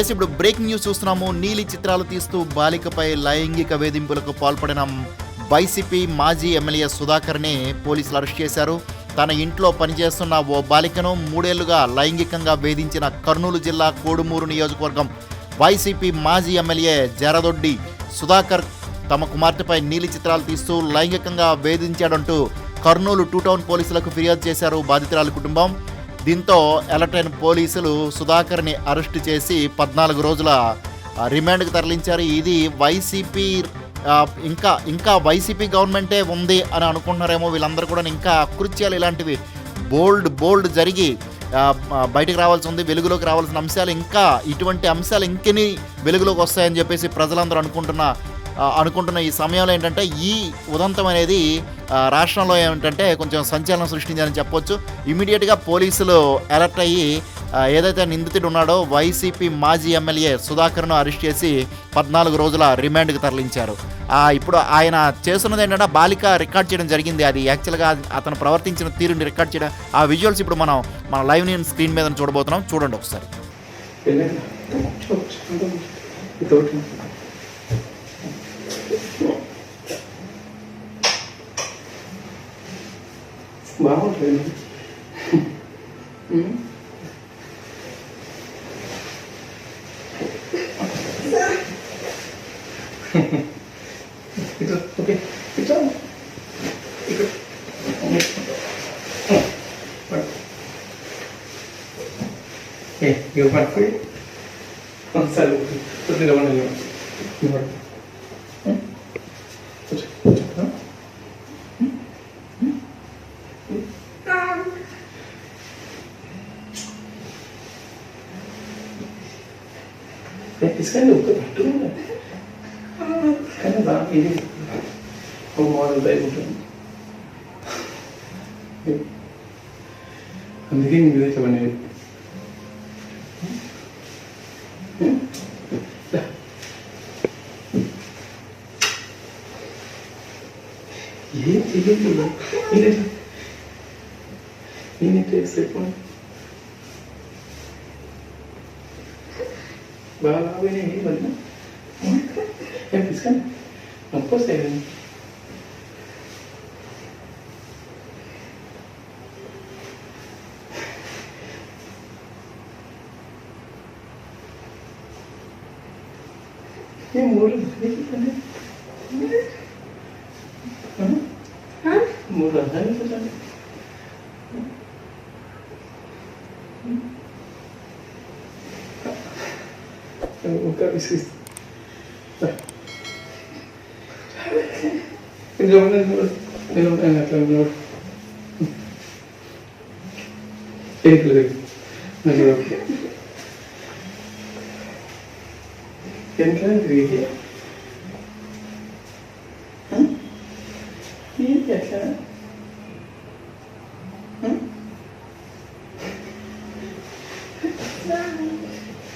Yes ఇప్పుడు breaking news చూస్తున్నాము. నీలి చిత్రాలు తీస్తూ బాలికపై లైంగిక వేధింపులకు పాల్పడిన వైసీపీ మాజీ ఎమ్మెల్యే సుధాకర్ని పోలీసులు అరెస్ట్ చేశారు. తన ఇంట్లో పనిచేస్తున్న ఓ బాలికను మూడేళ్ళుగా లైంగికంగా వేధించిన కర్నూలు జిల్లా కోడుమూరు నియోజకవర్గం వైసీపీ మాజీ ఎమ్మెల్యే జరదొడ్డి సుధాకర్ తమ కుమార్తెపై నీలి చిత్రాలు తీస్తూ లైంగికంగా వేధించాడంటూ కర్నూలు టూ టౌన్ పోలీసులకు ఫిర్యాదు చేశారు బాధితురాలి కుటుంబం. దీంతో ఎలక్ట్రైన్ పోలీసులు సుధాకర్ని అరెస్ట్ చేసి పద్నాలుగు రోజుల రిమాండ్కి తరలించారు. ఇది వైసీపీ ఇంకా ఇంకా వైసీపీ గవర్నమెంటే ఉంది అని అనుకుంటున్నారేమో వీళ్ళందరూ కూడా. ఇంకా అకృత్యాలు ఇలాంటివి బోల్డ్ బోల్డ్ జరిగి బయటకు రావాల్సి ఉంది వెలుగులోకి రావాల్సిన అంశాలు ఇంకా ఇటువంటి అంశాలు ఇంకెన్ని వెలుగులోకి వస్తాయని చెప్పేసి ప్రజలందరూ అనుకుంటున్న అనుకుంటున్న ఈ సమయంలో ఏంటంటే ఈ ఉదంతం అనేది రాష్ట్రంలో ఏమిటంటే కొంచెం సంచలనం సృష్టించాలని చెప్పొచ్చు ఇమీడియట్గా పోలీసులు అలర్ట్ అయ్యి ఏదైతే నిందితుడు ఉన్నాడో వైసీపీ మాజీ ఎమ్మెల్యే సుధాకర్ను అరెస్ట్ చేసి పద్నాలుగు రోజుల రిమాండ్కి తరలించారు ఇప్పుడు ఆయన చేస్తున్నది ఏంటంటే బాలిక రికార్డ్ చేయడం జరిగింది అది యాక్చువల్గా అతను ప్రవర్తించిన తీరుని రికార్డ్ చేయడం ఆ విజువల్స్ ఇప్పుడు మనం మన లైవ్ నేను స్క్రీన్ మీద చూడబోతున్నాం చూడండి ఒకసారి out, and hmm? Okay. Ikut, oke, ikut, ikut. Eh, gimana sih? Konser, terus tidak mana gimana? Gimana? తీసుకొని ఒక పట్టు కానీ దానికి ఇది ఒక మోడల్ టైప్ ఉంటుంది అందుకే నేను ఇదే చెప్పండి ఏం చెయ్యలేదు నేనే నేనే చేసేపు Bawa-bawa ni ni mana? Habis kan? Apa saya Ini murah. Ini kita. Hah? Murah. Ini kita. nunca lo hiciste. En la en la terminal.